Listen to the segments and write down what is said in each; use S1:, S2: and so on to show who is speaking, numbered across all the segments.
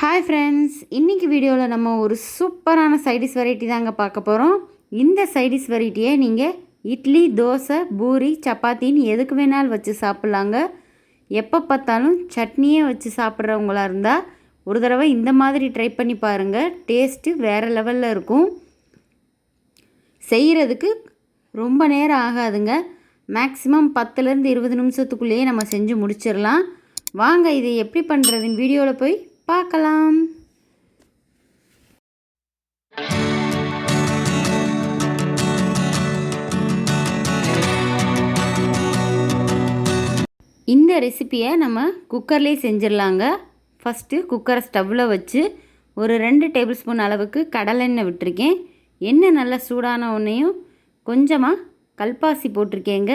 S1: Hi friends இன்றைக்கி வீடியோவில் நம்ம ஒரு சூப்பரான சைடிஷ் வெரைட்டி தாங்க பார்க்க போகிறோம் இந்த சைடிஷ் வெரைட்டியை நீங்கள் இட்லி தோசை பூரி சப்பாத்தின்னு எதுக்கு வேணாலும் வச்சு சாப்பிட்லாங்க. எப்போ பார்த்தாலும் சட்னியே வச்சு சாப்பிட்றவங்களா இருந்தால் ஒரு தடவை இந்த மாதிரி ட்ரை பண்ணி பாருங்கள் டேஸ்ட்டு வேறு லெவலில் இருக்கும். செய்கிறதுக்கு ரொம்ப நேரம் ஆகாதுங்க. மேக்ஸிமம் பத்துலேருந்து இருபது நிமிஷத்துக்குள்ளேயே நம்ம செஞ்சு முடிச்சிடலாம். வாங்க இதை எப்படி பண்ணுறதுன்னு வீடியோவில் போய் பார்க்கலாம். இந்த ரெசிப்பியை நம்ம குக்கர்லேயே செஞ்சிடலாங்க. ஃபஸ்ட்டு குக்கரை ஸ்டவ்வில் வச்சு ஒரு ரெண்டு டேபிள் ஸ்பூன் அளவுக்கு கடலெண்ணெய் விட்டுருக்கேன். எண்ணெய் நல்லா சூடான உடனேயும் கொஞ்சமாக கல்பாசி போட்டிருக்கேங்க.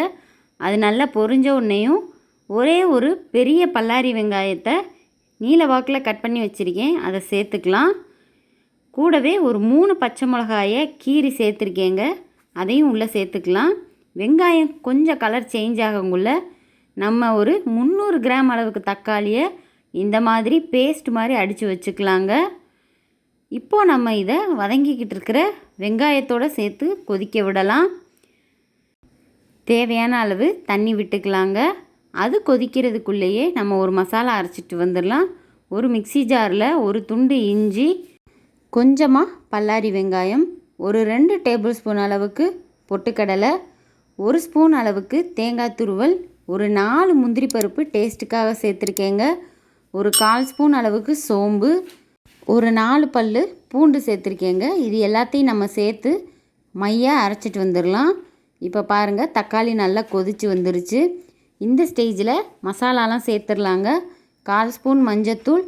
S1: அது நல்லா பொறிஞ்ச உடனேயும் ஒரே ஒரு பெரிய பல்லாரி வெங்காயத்தை நீல வாக்கில் கட் பண்ணி வச்சுருக்கேன். அதை சேர்த்துக்கலாம். கூடவே ஒரு மூணு பச்சை மிளகாயை கீரி சேர்த்துருக்கேங்க. அதையும் உள்ளே சேர்த்துக்கலாம். வெங்காயம் கொஞ்சம் கலர் சேஞ்ச் ஆகங்குள்ள நம்ம ஒரு முந்நூறு கிராம் அளவுக்கு தக்காளியை இந்த மாதிரி பேஸ்ட் மாதிரி அடித்து வச்சுக்கலாங்க. இப்போது நம்ம இதை வதங்கிக்கிட்டு இருக்கிற வெங்காயத்தோடு சேர்த்து கொதிக்க விடலாம். தேவையான அளவு தண்ணி விட்டுக்கலாங்க. அது கொதிக்கிறதுக்குள்ளேயே நம்ம ஒரு மசாலா அரைச்சிட்டு வந்துடலாம். ஒரு மிக்சி ஜாரில் ஒரு துண்டு இஞ்சி கொஞ்சமாக பல்லாரி வெங்காயம் ஒரு ரெண்டு டேபிள் ஸ்பூன் அளவுக்கு பொட்டுக்கடலை ஒரு ஸ்பூன் அளவுக்கு தேங்காய் துருவல் ஒரு நாலு முந்திரி பருப்பு டேஸ்ட்டுக்காக சேர்த்துருக்கேங்க. ஒரு கால் ஸ்பூன் அளவுக்கு சோம்பு ஒரு நாலு பல் பூண்டு சேர்த்துருக்கேங்க. இது எல்லாத்தையும் நம்ம சேர்த்து மையாக அரைச்சிட்டு வந்துடலாம். இப்போ பாருங்கள் தக்காளி நல்லா கொதித்து வந்துருச்சு. இந்த ஸ்டேஜில் மசாலாலாம் சேர்த்துடலாங்க. கால் ஸ்பூன் மஞ்சத்தூள்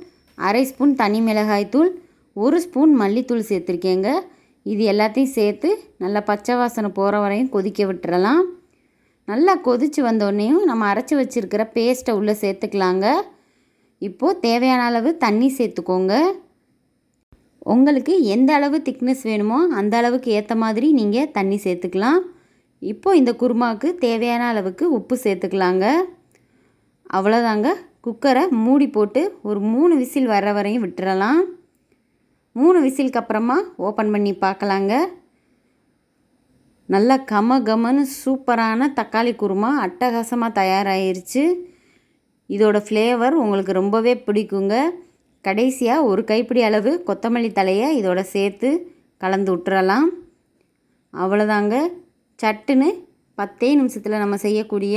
S1: அரை ஸ்பூன் தனி மிளகாய்த்தூள் ஒரு ஸ்பூன் மல்லித்தூள் சேர்த்துருக்கேங்க. இது எல்லாத்தையும் சேர்த்து நல்லா பச்சை வாசனை போகிற வரையும் கொதிக்க விட்டுறலாம். நல்லா கொதித்து வந்தோடனேயும் நம்ம அரைச்சி வச்சுருக்கிற பேஸ்ட்டை உள்ளே சேர்த்துக்கலாங்க. இப்போது தேவையான அளவு தண்ணி சேர்த்துக்கோங்க. உங்களுக்கு எந்த அளவு திக்னஸ் வேணுமோ அந்த அளவுக்கு ஏற்ற மாதிரி நீங்கள் தண்ணி சேர்த்துக்கலாம். இப்போது இந்த குருமாவுக்கு தேவையான அளவுக்கு உப்பு சேர்த்துக்கலாங்க. அவ்வளோதாங்க குக்கரை மூடி போட்டு ஒரு மூணு விசில் வர வரையும் விட்டுறலாம். மூணு விசிலுக்கு அப்புறமா ஓப்பன் பண்ணி பார்க்கலாங்க. நல்லா கம கமன்னு சூப்பரான தக்காளி குருமா அட்டகாசமாக தயாராகிருச்சு இதோட ஃப்ளேவர் உங்களுக்கு ரொம்பவே பிடிக்குங்க. கடைசியாக ஒரு கைப்பிடி அளவு கொத்தமல்லி தலையை இதோட சேர்த்து கலந்து விட்டுறலாம். அவ்வளோதாங்க சட்டுன்னு பத்தே நிமிஷத்தில் நம்ம செய்யக்கூடிய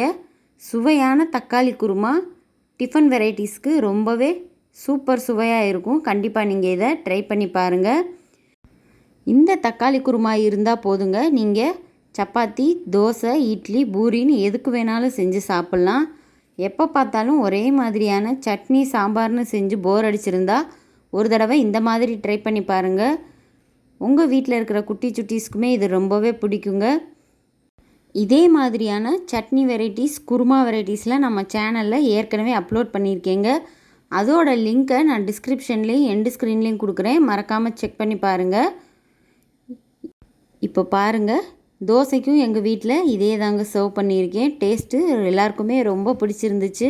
S1: சுவையான தக்காளி குருமா. டிஃபன் வெரைட்டிஸ்க்கு ரொம்பவே சூப்பர் சுவையாக இருக்கும். கண்டிப்பாக நீங்கள் இதை ட்ரை பண்ணி பாருங்கள் இந்த தக்காளி குருமா இருந்தால் போதுங்க. நீங்கள் சப்பாத்தி தோசை இட்லி பூரின்னு எதுக்கு வேணாலும் செஞ்சு சாப்பிட்லாம். எப்போ பார்த்தாலும் ஒரே மாதிரியான சட்னி சாம்பார்னு செஞ்சு போர் அடிச்சிருந்தா ஒரு தடவை இந்த மாதிரி ட்ரை பண்ணி பாருங்கள் உங்கள் வீட்டில் இருக்கிற குட்டி சுட்டீஸ்க்குமே இது ரொம்பவே பிடிக்குங்க. இதே மாதிரியான சட்னி வெரைட்டிஸ் குருமா வெரைட்டிஸ்லாம் நம்ம சேனலில் ஏற்கனவே அப்லோட் பண்ணியிருக்கேங்க. அதோட லிங்க்கை நான் டிஸ்கிரிப்ஷன்லேயும் எண்டு ஸ்க்ரீன்லேயும் கொடுக்குறேன். மறக்காமல் செக் பண்ணி பாருங்கள் இப்போ பாருங்கள் தோசைக்கும் எங்கள் வீட்டில் இதே தாங்க சர்வ் பண்ணியிருக்கேன். டேஸ்ட்டு எல்லாருக்குமே ரொம்ப பிடிச்சிருந்துச்சு.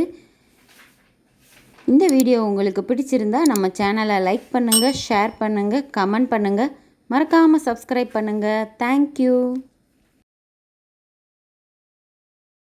S1: இந்த வீடியோ உங்களுக்கு பிடிச்சிருந்தா நம்ம சேனலை லைக் பண்ணுங்கள் ஷேர் பண்ணுங்கள் கமெண்ட் பண்ணுங்கள் மறக்காமல் சப்ஸ்கிரைப் பண்ணுங்கள் தேங்க்யூ